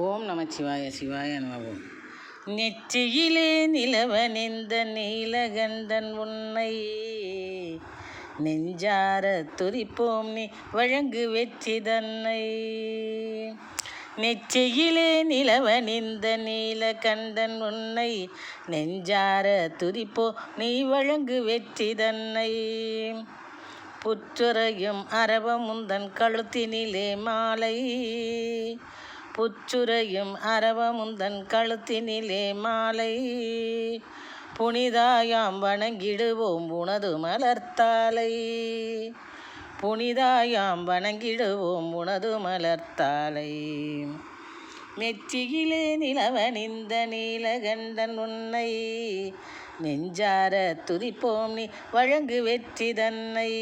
ஓம் நம சிவாய சிவாய நமவோம் நெற்றியிலே நிலவனிந்த நீலகண்டன் உன்னை நெஞ்சார துரிப்போம் நீ வழங்கு வெற்றி தன்னை. நெற்றியிலே நிலவனிந்த நீலகண்டன் உன்னை நெஞ்சார துரிப்போ நீ வழங்கு வெற்றி தன்னை. புற்றுறையும் அரவமுந்தன் கழுத்தினிலே மாலை புச்சுரையும் அரவமுந்தன் கழுத்தினிலே மாலை. புனிதாயாம் வணங்கிடுவோம் உனது மலர்த்தாலை புனிதாயாம் வணங்கிடுவோம் உனது மலர்த்தாலை மெச்சியிலே நிலவனிந்த நீலகண்டன் உன்னை. நெஞ்சார துதிப்போம் நீ வழங்கு வெற்றி தன்னை.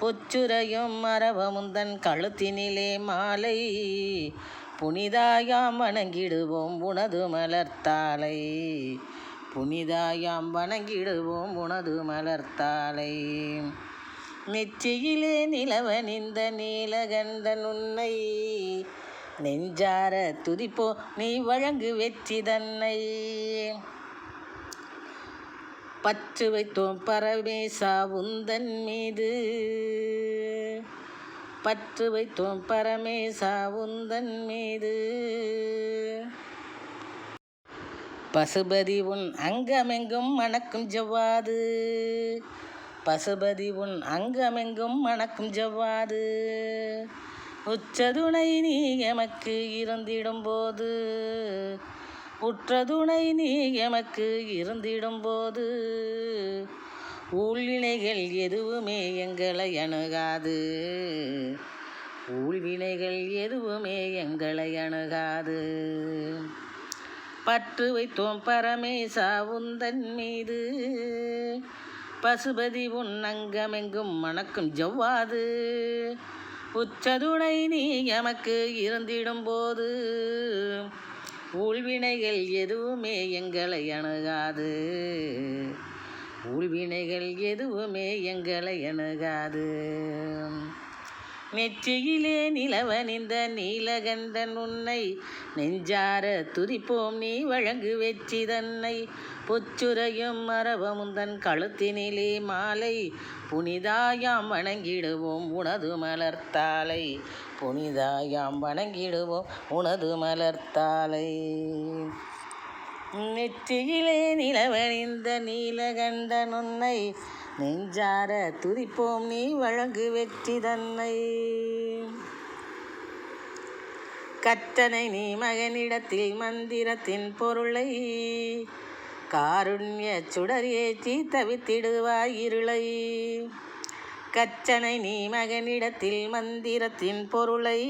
பொச்சுரையும் மரபமுந்தன் கழுத்தினிலே மாலை. புனிதாயாம் வணங்கிடுவோம் உனது மலர்த்தாலை புனிதாயாம் வணங்கிடுவோம் உனது மலர்த்தாலை நெச்சியிலே நிலவன் இந்த நீலகண்டன் உன்னை. நெஞ்சார துதிப்போ நீ வழங்கு வெற்றி தன்னை. பற்று வைத்தோம் பரமேசா உந்தன் மீது. பற்று வைத்தோம் பரமேசா உந்தன் மீது. பசுபதி உன் அங்கமெங்கும் மணக்கும் ஜவ்வாது. பசுபதி உன் அங்கமெங்கும் மணக்கும் ஜவ்வாது. உச்சதுணை நீ எமக்கு இருந்திடும் போது உற்றதுணை நீ எமக்கு இருந்திடும்போது ஊழ்வினைகள் எதுவுமே எங்களை அணுகாது. ஊழ்வினைகள் எதுவுமே எங்களை அணுகாது. பற்று வைத்தோம் பரமேசா உந்தன் மீது பசுபதி உன் அங்கமெங்கும் மணக்கும் ஜவ்வாது. உச்சதுணை நீ எமக்கு இருந்திடும் போது ஊழ்வினைகள் எதுவுமே எங்களை அணுகாது. ஊழ்வினைகள் எதுவுமே எங்களை அணுகாது. நெற்றியிலே நிலவனிந்த நீலகண்டன் உன்னை நெஞ்சார துதிப்போம் நீ வழங்கு வெற்றி தன்னை. பொச்சுரையும் மரபமுந்தன் கழுத்தினிலே மாலை. புனிதாயாம் வணங்கிடுவோம் உனது மலர்த்தாலை புனிதாயாம் வணங்கிடுவோம் உனது மலர்த்தாலை நெற்றியிலே நிலவணிந்த நீலகண்டன் உன்னை நெஞ்சார துதிப்போம் நீ வழங்கு வெற்றி தன்னை. கற்றனை நீ மகனிடத்தில் மந்திரத்தின் பொருளை காருண்ய சுடர் ஏற்றி தவித்திடுவாய் இருளை. கச்சனை நீ மகனிடத்தில் மந்திரத்தின் பொருளை.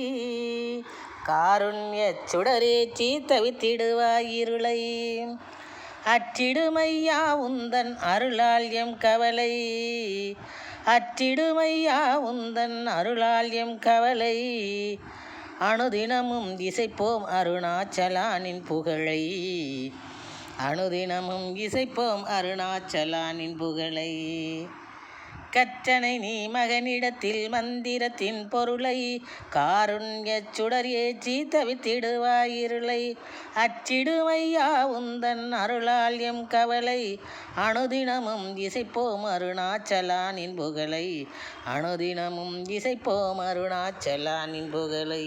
காருண்ய சுடரேச்சி தவித்திடுவாயிருளை அற்றிடுமையா உந்தன் அருளால் எம் கவலை. அற்றிடுமையா உந்தன் அருளால் எம் கவலை. அணுதினமும் இசைப்போம் அருணாச்சலானின் புகழை. அணுதினமும் இசைப்போம் அருணாச்சலானின் புகழை. கற்றனை நீ மகனிடத்தில் மந்திரத்தின் பொருளை காருண்ய சுடர் ஏற்றி தவித்திடுவாயிருளை. அச்சிடுமையா உந்தன் அருளால் எம் கவலை. அணுதினமும் இசைப்போம் அருணாச்சலானின் புகழை. அணுதினமும் இசைப்போம் அருணாச்சலானின் புகழை.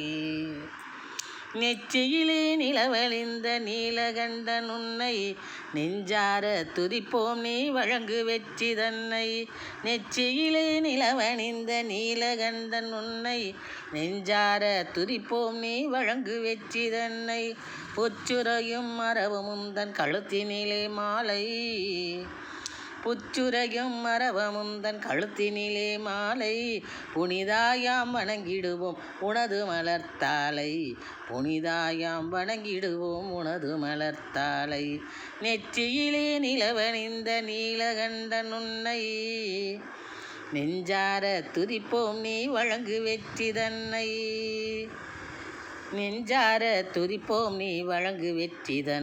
நெற்றியிலே நிலவழிந்த நீலகண்டன் உன்னை நெஞ்சார துதிப்போம் நீ வழங்கு வெற்றி தன்னை. நெற்றியிலே நிலவணிந்த நீலகண்டன் உன்னை நெஞ்சார துதிப்போம் நீ வழங்கு வெற்றி தன்னை. பொச்சுரையும் மரபமும் தன் கழுத்தினிலே மாலை. புச்சுரையும் மரபமுந்தன் கழுத்தினிலே மாலை. புனிதாயாம் வணங்கிடுவோம் உனது மலர்த்தாலை புனிதாயாம் வணங்கிடுவோம் உனது மலர்த்தாலை நெற்றியிலே நிலவணிந்த நீலகண்டன் உன்னை. நெஞ்சார துதிப்போம் நீ வழங்கு வெற்றி தன்னை. நெஞ்சார துதிப்போம் நீ வழங்கு வெற்றி தன்